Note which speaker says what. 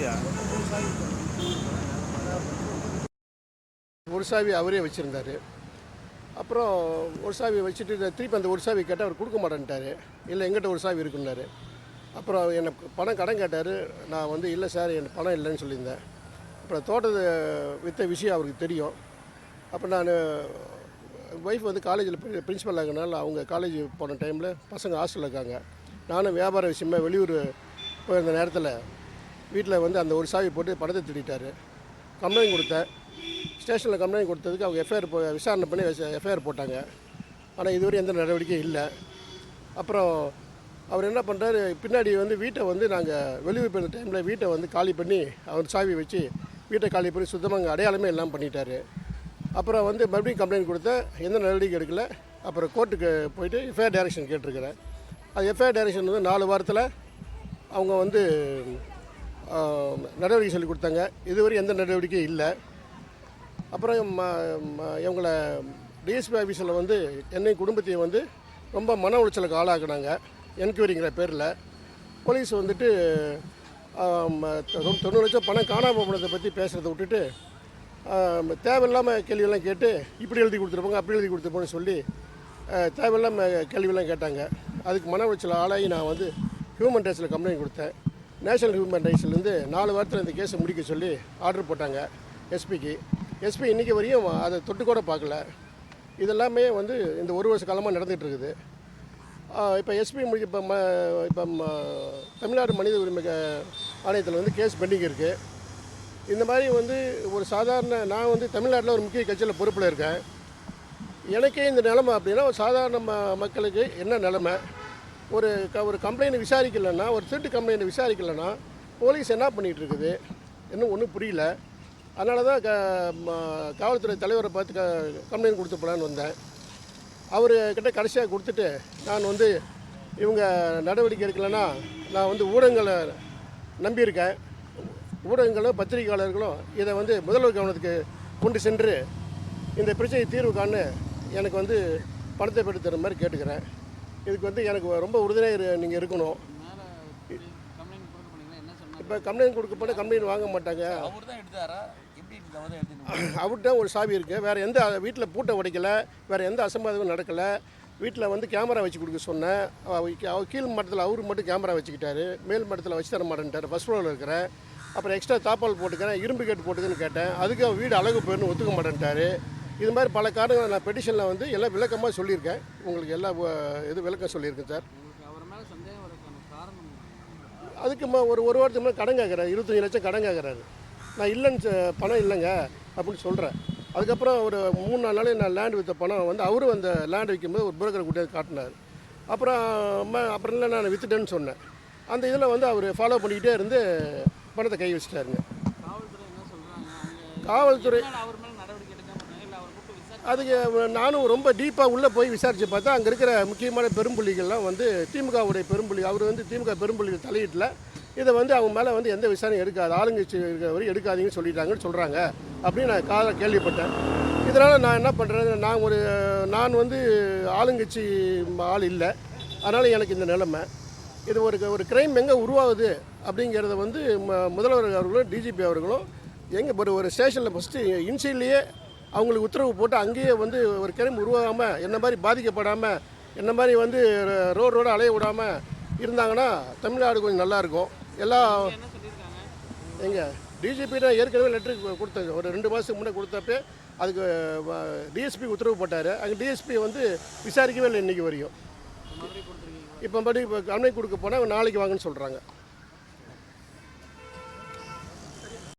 Speaker 1: வச்சியா
Speaker 2: ஒரு சாவி அவரே வச்சுருந்தார். அப்புறம் ஒரு சாவி வச்சுட்டு திருப்பி அந்த ஒரு சாவி கேட்டால் அவர் கொடுக்க மாட்டேன்ட்டார். இல்லை எங்கிட்ட ஒரு சாவி இருக்குன்னாரு. அப்புறம் என்னை பணம் கடன் கேட்டார். நான் வந்து இல்லை சார் எனக்கு பணம் இல்லைன்னு சொல்லியிருந்தேன். அப்புறம் தோட்டத்தை விற்ற விஷயம் அவருக்கு தெரியும். அப்போ நான் ஒய்ஃப் வந்து காலேஜில் பிரின்ஸிபல் ஆகினால அவங்க காலேஜ் போன டைமில் பசங்க ஹாஸ்டலில் இருக்காங்க. நானும் வியாபார விஷயமா வெளியூர் போயிருந்த நேரத்தில் வீட்டில் வந்து அந்த ஒரு சாவி போட்டு பணத்தை திருடிட்டாரு. கம்ப்ளைண்ட் கொடுத்தேன் ஸ்டேஷனில் கம்ப்ளைண்ட் கொடுத்ததுக்கு அவங்க எஃப்ஐஆர் போ விசாரணை பண்ணி எஃப்ஐஆர் போட்டாங்க. ஆனால் இதுவரை எந்த நடவடிக்கையும் இல்லை. அப்புறம் அவர் என்ன பண்ணுறாரு பின்னாடி வந்து வீட்டை வந்து நாங்கள் வெளியூர் போயிருந்த டைமில் வீட்டை வந்து காலி பண்ணி அவர் சாவி வச்சு வீட்டை காலி பண்ணி சுத்தமாக அங்கே அடையாளமே எல்லாம் பண்ணிட்டார். அப்புறம் வந்து மறுபடியும் கம்ப்ளைண்ட் கொடுத்தேன் எந்த நடவடிக்கை எடுக்கல. அப்புறம் கோர்ட்டுக்கு போயிட்டு எஃப்ஐஆர் டைரக்ஷன் கேட்டிருக்கிறேன் அது எஃப்ஐஆர் டைரக்ஷன் வந்து நாலு வாரத்தில் அவங்க வந்து நடவடிக்கை சொல்லி கொடுத்தாங்க. இதுவரை எந்த நடவடிக்கையும் இல்லை. அப்புறம் ம- இவங்களை டிஎஸ்பி ஆஃபீஸில் வந்து என்னை குடும்பத்தையும் வந்து ரொம்ப மன உளைச்சலுக்கு ஆளாக்குனாங்க. என்கொயரிங்கிற பேரில். போலீஸ் வந்துட்டு தொண்ணூறு லட்சம் பணம் காணாமல் போனதை பற்றி பேசுகிறத விட்டுட்டு தேவையில்லாமல் கேள்வியெல்லாம் கேட்டு இப்படி எழுதி கொடுத்துருப்பாங்க அப்படி எழுதி கொடுத்துருப்போன்னு சொல்லி தேவையில்லாமல் கேள்வியெல்லாம் கேட்டாங்க. அதுக்கு மன உளைச்சல் ஆளாகி நான் வந்து ஹியூமன் ரைட்ஸில் கம்ப்ளைண்ட் கொடுத்தேன். நேஷனல் ஹியூமன் ரைட்ஸ்லேருந்து நாலு வாரத்தில் இந்த கேஸை முடிக்க சொல்லி ஆர்டர் போட்டாங்க எஸ்பிக்கு. எஸ்பி இன்றைக்கி வரையும் அதை தொட்டு கூட பார்க்கல. இதெல்லாமே வந்து இந்த ஒரு வருஷ காலமாக நடந்துகிட்டு இருக்குது. இப்போ எஸ்பி முடிக்க இப்போ ம இப்போ ம தமிழ்நாடு மனித உரிமை ஆணையத்தில் வந்து கேஸ் பெண்டிங் இருக்குது இந்த மாதிரி வந்து ஒரு சாதாரண நான் வந்து தமிழ்நாட்டில் ஒரு முக்கிய கட்சியில் பொறுப்பில் இருக்கேன். எனக்கே இந்த நிலமை அப்படின்னா ஒரு சாதாரண ம மக்களுக்கு என்ன நிலமை? ஒரு க ஒரு கம்ப்ளைண்ட் விசாரிக்கலைன்னா ஒரு திருட்டு கம்ப்ளைண்ட் விசாரிக்கலைன்னா போலீஸ் என்ன பண்ணிகிட்டு இருக்குது இன்னும் ஒன்றும் புரியல. அதனால தான் க ம- காவல்துறை தலைவரை பார்த்து க கம்ப்ளைண்ட் கொடுத்து போலான்னு வந்தேன். அவர்கிட்ட கடைசியாக கொடுத்துட்டு நான் வந்து இவங்க நடவடிக்கை எடுக்கலைன்னா நான் வந்து ஊடகங்களை நம்பியிருக்கேன். ஊடகங்களும் பத்திரிகையாளர்களும் இதை வந்து முதல்வர் கவனத்துக்கு கொண்டு சென்று இந்த பிரச்சனை தீர்வு காண எனக்கு வந்து பணத்தை பெற்று தர மாதிரி கேட்டுக்கிறேன். இதுக்கு வந்து எனக்கு ரொம்ப உறுதுணையாக நீங்கள் இருக்கணும். இப்போ கம்ப்ளைண்ட் கொடுக்க போனால் கம்ப்ளைண்ட் வாங்க மாட்டாங்க. அவர்கிட்ட ஒரு சாவி இருக்குது வேறு எந்த வீட்டில் பூட்டை உடைக்கலை வேறு எந்த அசம்பாதமும் நடக்கலை. வீட்டில் வந்து கேமரா வச்சு கொடுக்க சொன்னேன். அவ- கீழ் மட்டத்தில் அவரு மட்டும் கேமரா வச்சுக்கிட்டாரு. மேல் மட்டத்தில் வச்சு தர மாட்டேன்ட்டார். ஃபஸ்ட் ஃப்ளோரில் இருக்கிறேன். அப்புறம் எக்ஸ்ட்ரா தாப்பால் போட்டுக்கிறேன். இரும்பு கேட்டு போட்டுக்கன்னு கேட்டேன். அதுக்கு வீடு அழகு போயிருந்து ஒத்துக்க மாட்டேன்ட்டாரு. இது மாதிரி பல காரணங்களை நான் பெட்டிஷனில் வந்து எல்லாம் விளக்கமாக சொல்லியிருக்கேன். உங்களுக்கு எல்லா இது விளக்கம் சொல்லியிருக்கேன் சார். அதுக்கு ஒரு ஒரு வாரத்துக்கு முன்னாடி கடன் கேட்குறாரு. இருபத்தஞ்சி லட்சம் கடன் கேட்குறாரு. நான் இல்லைன்னு பணம் இல்லைங்க அப்படின்னு சொல்கிறேன் அதுக்கப்புறம் ஒரு மூணு நாலு நாள் நான் லேண்ட் விற்ற பணம் வந்து அவரும் அந்த லேண்ட் விற்கும்போது ஒரு புரோக்கரை கூட்டியாந்து காட்டினார். அப்புறம் அப்புறம் இல்லை நான் விற்றுட்டேன்னு சொன்னேன். அந்த இதில் வந்து அவர் ஃபாலோ பண்ணிக்கிட்டே இருந்து பணத்தை கை வச்சிட்டாருங்க.
Speaker 3: காவல்துறை
Speaker 2: அதுக்கு நானும் ரொம்ப டீப்பாக உள்ளே போய் விசாரித்து பார்த்தா அங்கே இருக்கிற முக்கியமான பெரும்புள்ளிகள்லாம் வந்து திமுகவுடைய பெரும்புள்ளி அவர் வந்து திமுக பெரும்புள்ளிகள் தலையிட்டில் இதை வந்து அவங்க மேலே வந்து எந்த விசாரணையும் எடுக்காது ஆளுங்கட்சி இருக்கிறவரை எடுக்காதீங்கன்னு சொல்லிட்டாங்கன்னு சொல்கிறாங்க அப்படின்னு நான் கால கேள்விப்பட்டேன். இதனால் நான் என்ன பண்ணுறேன் நான் ஒரு நான் வந்து ஆளுங்கட்சி ஆள் இல்லை. அதனால் எனக்கு இந்த நிலைமை. இது ஒரு ஒரு கிரைம் எங்கே உருவாகுது அப்படிங்கிறத வந்து ம- முதல்வர் அவர்களும் டிஜிபி அவர்களும் எங்கே ஒரு ஒரு ஸ்டேஷனில் ஃபஸ்ட்டு இன்சியல்லையே அவங்களுக்கு உத்தரவு போட்டு அங்கேயே வந்து ஒரு கிரைம் உருவாகாமல் என்ன மாதிரி பாதிக்கப்படாமல் என்ன மாதிரி வந்து ரோடு ரோடு அலைய விடாமல் இருந்தாங்கன்னா தமிழ்நாடு கொஞ்சம் நல்லாயிருக்கும் எல்லா
Speaker 3: எங்கே
Speaker 2: எங்க டிஜிபி தான் ஏற்கனவே லெட்ரு கொடுத்தது. ஒரு ரெண்டு மாதத்துக்கு முன்னே கொடுத்தப்பே அதுக்கு டிஎஸ்பி உத்தரவு போட்டார். அங்கே டிஎஸ்பி வந்து விசாரிக்கவே இல்லை இன்றைக்கி வரையும். இப்போ மறுபடியும் இப்போ கம்ப்ளைண்ட் கொடுக்க போனால் நாளைக்கு வாங்கன்னு சொல்கிறாங்க